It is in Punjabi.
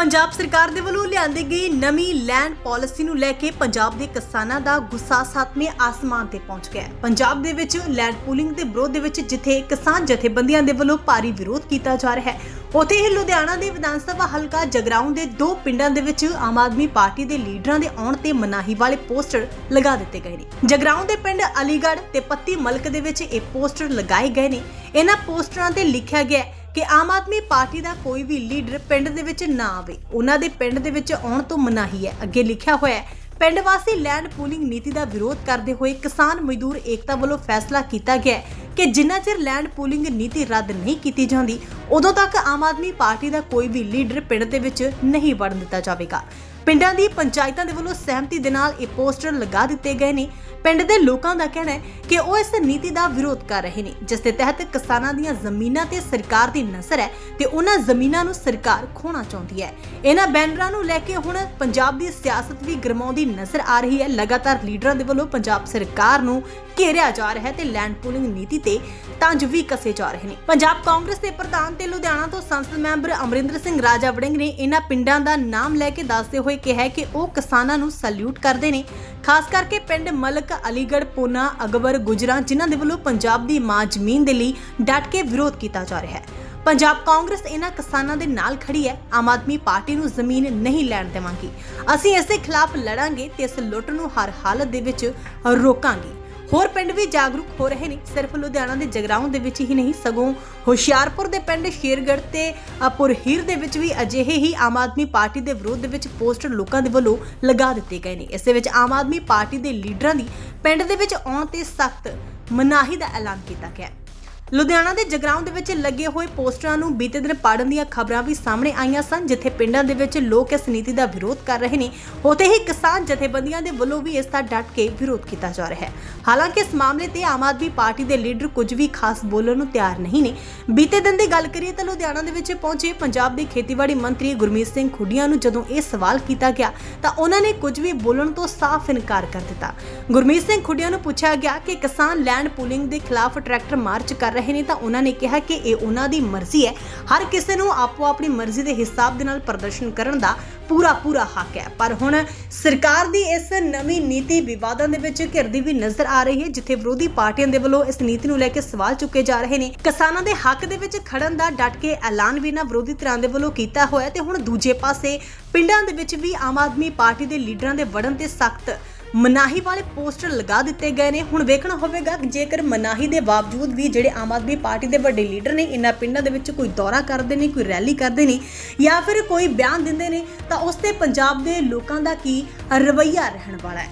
ਪੰਜਾਬ ਸਰਕਾਰ ਦੇ ਵੱਲੋਂ ਲਿਆਂਦੀ ਗਈ ਨਵੀਂ ਲੈਂਡ ਪਾਲਿਸੀ ਨੂੰ ਲੈ ਕੇ ਪੰਜਾਬ ਦੇ ਕਿਸਾਨਾਂ ਦਾ ਗੁੱਸਾ ਸੱਤਵੇਂ ਆਸਮਾਨ ਤੇ ਪਹੁੰਚ ਗਿਆ ਹੈ। ਪੰਜਾਬ ਦੇ ਵਿੱਚ ਲੈਂਡ ਪੂਲਿੰਗ ਦੇ ਵਿਰੋਧ ਦੇ ਵਿੱਚ ਜਿੱਥੇ ਕਿਸਾਨ ਜਥੇਬੰਦੀਆਂ ਦੇ ਵੱਲੋਂ ਭਾਰੀ ਵਿਰੋਧ ਕੀਤਾ ਜਾ ਰਿਹਾ ਹੈ, ਉੱਥੇ ਹੀ ਲੁਧਿਆਣਾ ਦੇ ਵਿਧਾਨ ਸਭਾ ਹਲਕਾ ਜਗਰਾਉਂ ਦੇ ਦੋ ਪਿੰਡਾਂ ਦੇ ਵਿੱਚ ਆਮ ਆਦਮੀ ਪਾਰਟੀ ਦੇ ਲੀਡਰਾਂ ਦੇ ਆਉਣ ਤੇ ਮਨਾਹੀ ਵਾਲੇ ਪੋਸਟਰ ਲਗਾ ਦਿੱਤੇ ਗਏ ਨੇ। ਜਗਰਾਉਂ ਦੇ ਪਿੰਡ ਅਲੀਗੜ੍ਹ ਤੇ ਪੱਤੀ ਮਲਕ ਦੇ ਵਿੱਚ ਇਹ ਪੋਸਟਰ ਲਗਾਏ ਗਏ ਨੇ। ਇਹਨਾਂ ਪੋਸਟਰਾਂ ਤੇ ਲਿਖਿਆ ਗਿਆ ਹੈ ਕਿ ਆਮ ਆਦਮੀ ਪਾਰਟੀ ਦਾ ਕੋਈ ਵੀ ਲੀਡਰ ਪਿੰਡ ਦੇ ਵਿੱਚ ਨਾ ਆਵੇ। ਉਹਨਾਂ ਦੇ ਪਿੰਡ ਦੇ ਵਿੱਚ ਆਉਣ ਤੋਂ ਮਨਾਹੀ ਹੈ। ਅੱਗੇ ਲਿਖਿਆ ਹੋਇਆ ਹੈ, ਪਿੰਡ ਵਾਸੀ ਲੈਂਡ ਪੂਲਿੰਗ ਨੀਤੀ ਦਾ ਵਿਰੋਧ ਕਰਦੇ ਹੋਏ ਕਿਸਾਨ ਮਜ਼ਦੂਰ ਏਕਤਾ ਵੱਲੋਂ ਫੈਸਲਾ ਕੀਤਾ ਗਿਆ ਹੈ। ਕਿ ਜਿੰਨਾ ਚਿਰ ਲੈਂਡ ਪੂਲਿੰਗ ਨੀਤੀ ਰੱਦ ਨਹੀਂ ਕੀਤੀ ਜਾਂਦੀ, ਉਦੋਂ ਤੱਕ ਆਮ ਆਦਮੀ ਪਾਰਟੀ ਦਾ ਕੋਈ ਵੀ ਲੀਡਰ ਪਿੰਡ ਦੇ ਵਿੱਚ ਨਹੀਂ ਵੜਨ ਦਿੱਤਾ ਜਾਵੇਗਾ। ਪਿੰਡਾਂ ਦੀ ਪੰਚਾਇਤਾਂ ਦੇ ਵੱਲੋਂ ਸਹਿਮਤੀ ਦੇ ਨਾਲ ਇਹ ਪੋਸਟਰ ਲਗਾ ਦਿੱਤੇ ਗਏ ਨੇ। ਪਿੰਡ ਦੇ ਲੋਕਾਂ ਦਾ ਕਹਿਣਾ ਹੈ ਕਿ ਉਹ ਇਸ ਨੀਤੀ ਦਾ ਵਿਰੋਧ ਕਰ ਰਹੇ ਨੇ, ਜਿਸ ਦੇ ਤਹਿਤ ਕਿਸਾਨਾਂ ਦੀਆਂ ਜ਼ਮੀਨਾਂ ਤੇ ਸਰਕਾਰ ਦੀ ਨਜ਼ਰ ਹੈ ਤੇ ਉਹਨਾਂ ਜ਼ਮੀਨਾਂ ਨੂੰ ਸਰਕਾਰ ਖੋਣਾ ਚਾਹੁੰਦੀ ਹੈ। ਇਹਨਾਂ ਬੈਨਰਾਂ ਨੂੰ ਲੈ ਕੇ ਹੁਣ ਪੰਜਾਬ ਦੀ ਸਿਆਸਤ ਵੀ ਗਰਮਾਉਂਦੀ ਨਜ਼ਰ ਆ ਰਹੀ ਹੈ। ਲਗਾਤਾਰ ਲੀਡਰਾਂ ਦੇ ਵੱਲੋਂ ਪੰਜਾਬ ਸਰਕਾਰ ਨੂੰ ਘੇਰਿਆ ਜਾ ਰਿਹਾ ਹੈ ਤੇ ਲੈਂਡ ਪੂਲਿੰਗ ਨੀਤੀ ਤੇ ਤੰਜ ਵੀ ਕਸੇ ਜਾ ਰਹੇ ਨੇ। ਪੰਜਾਬ ਕਾਂਗਰਸ ਦੇ ਪ੍ਰਧਾਨ ਤੇ ਲੁਧਿਆਣਾ ਤੋਂ ਸੰਸਦ ਮੈਂਬਰ ਅਮਰਿੰਦਰ ਸਿੰਘ ਰਾਜਾ ਵੜਿੰਗ ਨੇ ਇਹਨਾਂ ਪਿੰਡਾਂ ਦਾ ਨਾਮ ਲੈ ਕੇ ਦੱਸਦੇ ਹੋਏ ਕਿਹਾ ਕਿ ਉਹ ਕਿਸਾਨਾਂ ਨੂੰ ਸੈਲੂਟ ਕਰਦੇ ਨੇ। ਖਾਸ ਕਰਕੇ ਪਿੰਡ ਮਲਕ, ਅਲੀਗੜ੍ਹ, ਪੂਨਾ, ਅਕਬਰ, ਗੁਜਰਾਂ, ਜਿਨ੍ਹਾਂ ਦੇ ਵੱਲੋਂ ਪੰਜਾਬ ਦੀ ਮਾਂ ਜ਼ਮੀਨ ਦੇ ਲਈ ਡਟ ਕੇ ਵਿਰੋਧ ਕੀਤਾ ਜਾ ਰਿਹਾ ਹੈ। ਪੰਜਾਬ ਕਾਂਗਰਸ ਇਹਨਾਂ ਕਿਸਾਨਾਂ ਦੇ ਨਾਲ ਖੜੀ ਹੈ। ਆਮ ਆਦਮੀ ਪਾਰਟੀ ਨੂੰ ਜ਼ਮੀਨ ਨਹੀਂ ਲੈਣ ਦੇਵਾਂਗੀ। ਅਸੀਂ ਇਸ ਦੇ ਖਿਲਾਫ ਲੜਾਂਗੇ ਤੇ ਇਸ ਲੁੱਟ ਨੂੰ ਹਰ ਹਾਲਤ ਦੇ ਵਿੱਚ ਰੋਕਾਂਗੇ। ਹੋਰ ਪਿੰਡ ਵੀ ਜਾਗਰੂਕ ਹੋ ਰਹੇ ਨੇ। ਸਿਰਫ ਲੁਧਿਆਣਾ ਦੇ ਜਗਰਾਉਂ ਦੇ ਵਿੱਚ ਹੀ ਨਹੀਂ, ਸਗੋਂ ਹੁਸ਼ਿਆਰਪੁਰ ਦੇ ਪਿੰਡ ਸ਼ੇਰਗੜ੍ਹ ਤੇ ਪੁਰਹੀਰ ਦੇ ਵਿੱਚ ਵੀ ਅਜਿਹੇ ਹੀ ਆਮ ਆਦਮੀ ਪਾਰਟੀ ਦੇ ਵਿਰੋਧ ਦੇ ਵਿੱਚ ਪੋਸਟਰ ਲੋਕਾਂ ਦੇ ਵੱਲੋਂ ਲਗਾ ਦਿੱਤੇ ਗਏ ਨੇ। ਇਸ ਦੇ ਵਿੱਚ ਆਮ ਆਦਮੀ ਪਾਰਟੀ ਦੇ ਲੀਡਰਾਂ ਦੀ ਪਿੰਡ ਦੇ ਵਿੱਚ ਆਉਣ ਤੇ ਸਖਤ ਮਨਾਹੀ ਦਾ ਐਲਾਨ ਕੀਤਾ ਗਿਆ ਲੁਧਿਆਣਾ ਦੇ ਜਗਰਾਉਂ ਦੇ ਵਿੱਚ ਲੱਗੇ ਹੋਏ ਪੋਸਟਰਾਂ ਨੂੰ ਬੀਤੇ ਦਿਨ ਪਾੜਨ ਦੀਆਂ ਖਬਰਾਂ ਵੀ ਸਾਹਮਣੇ ਆਈਆਂ ਸਨ, ਜਿੱਥੇ ਪਿੰਡਾਂ ਦੇ ਵਿੱਚ ਲੋਕ ਇਸ ਨੀਤੀ ਦਾ ਵਿਰੋਧ ਕਰ ਰਹੇ ਨੇ। ਉਤੇ ਹੀ ਕਿਸਾਨ ਜਥੇਬੰਦੀਆਂ ਦੇ ਵੱਲੋਂ ਵੀ ਇਸ ਦਾ ਡਟ ਕੇ ਵਿਰੋਧ ਕੀਤਾ ਜਾ ਰਿਹਾ ਹੈ। ਹਾਲਾਂਕਿ ਇਸ ਮਾਮਲੇ ਤੇ ਆਮ ਆਦਮੀ ਪਾਰਟੀ ਦੇ ਲੀਡਰ ਕੁਝ ਵੀ ਖਾਸ ਬੋਲਣ ਨੂੰ ਤਿਆਰ ਨਹੀਂ ਨੇ। ਬੀਤੇ ਦਿਨ ਦੀ ਗੱਲ ਕਰੀਏ ਤਾਂ ਲੁਧਿਆਣਾ ਦੇ ਵਿੱਚ ਪਹੁੰਚੇ ਪੰਜਾਬ ਦੇ ਖੇਤੀਬਾੜੀ ਮੰਤਰੀ ਗੁਰਮੀਤ ਸਿੰਘ ਖੁੱਡੀਆਂ ਨੂੰ ਜਦੋਂ ਇਹ ਸਵਾਲ ਕੀਤਾ ਗਿਆ, ਤਾਂ ਉਹਨਾਂ ਨੇ ਕੁਝ ਵੀ ਬੋਲਣ ਤੋਂ ਸਾਫ਼ ਇਨਕਾਰ ਕਰ ਦਿੱਤਾ। ਗੁਰਮੀਤ ਸਿੰਘ ਖੁੱਡੀਆਂ ਨੂੰ ਪੁੱਛਿਆ ਗਿਆ ਕਿ ਕਿਸਾਨ ਲੈਂਡ ਪੂਲਿੰਗ ਦੇ ਖਿਲਾਫ ਟਰੈਕਟਰ ਮਾਰਚ ਕਰ ਰਹੇ ਨੇ ਤਾਂ ਉਹਨਾਂ ਨੇ ਕਿਹਾ ਕਿ ਇਹ ਉਹਨਾਂ ਦੀ ਮਰਜ਼ੀ ਹੈ। ਹਰ ਕਿਸੇ ਨੂੰ ਆਪੋ ਆਪਣੀ ਮਰਜ਼ੀ ਦੇ ਹਿਸਾਬ ਦੇ ਨਾਲ ਪ੍ਰਦਰਸ਼ਨ ਕਰਨ ਦਾ ਪੂਰਾ ਪੂਰਾ ਹੱਕ ਹੈ। ਪਰ ਹੁਣ ਸਰਕਾਰ ਦੀ ਇਸ ਨਵੀਂ ਨੀਤੀ ਵਿਵਾਦਾਂ ਦੇ ਵਿੱਚ ਘਿਰਦੀ ਵੀ ਨਜ਼ਰ ਆ ਰਹੀ ਹੈ, ਜਿੱਥੇ ਵਿਰੋਧੀ ਪਾਰਟੀਆਂ ਦੇ ਵੱਲੋਂ ਇਸ ਨੀਤੀ ਨੂੰ ਲੈ ਕੇ ਸਵਾਲ ਚੁੱਕੇ ਜਾ ਰਹੇ ਨੇ। ਕਿਸਾਨਾਂ ਦੇ ਹੱਕ ਦੇ ਵਿੱਚ ਖੜਨ ਦਾ ਡਟ ਕੇ ਐਲਾਨ ਵੀ ਨਾ ਵਿਰੋਧੀ ਧਿਰਾਂ ਦੇ ਵੱਲੋਂ ਕੀਤਾ ਹੋਇਆ ਤੇ ਹੁਣ ਦੂਜੇ ਪਾਸੇ ਪਿੰਡਾਂ ਦੇ ਵਿੱਚ ਵੀ ਆਮ ਆਦਮੀ ਪਾਰਟੀ ਦੇ ਲੀਡਰਾਂ ਦੇ ਵੜਨ ਤੇ ਸਖਤ ਮਨਾਹੀ ਵਾਲੇ ਪੋਸਟਰ ਲਗਾ ਦਿੱਤੇ ਗਏ ਨੇ। ਹੁਣ ਵੇਖਣਾ ਹੋਵੇਗਾ ਕਿ ਜੇਕਰ ਮਨਾਹੀ ਦੇ ਬਾਵਜੂਦ ਵੀ ਜਿਹੜੇ ਆਮ ਆਦਮੀ ਪਾਰਟੀ ਦੇ ਵੱਡੇ ਲੀਡਰ ਨੇ ਇਹਨਾਂ ਪਿੰਡਾਂ ਦੇ ਵਿੱਚ ਕੋਈ ਦੌਰਾ ਕਰਦੇ ਨੇ, ਕੋਈ ਰੈਲੀ ਕਰਦੇ ਨੇ ਜਾਂ ਫਿਰ ਕੋਈ ਬਿਆਨ ਦਿੰਦੇ ਨੇ, ਤਾਂ ਉਸ ਤੇ ਪੰਜਾਬ ਦੇ ਲੋਕਾਂ ਦਾ ਕੀ ਰਵੱਈਆ ਰਹਿਣ ਵਾਲਾ ਹੈ?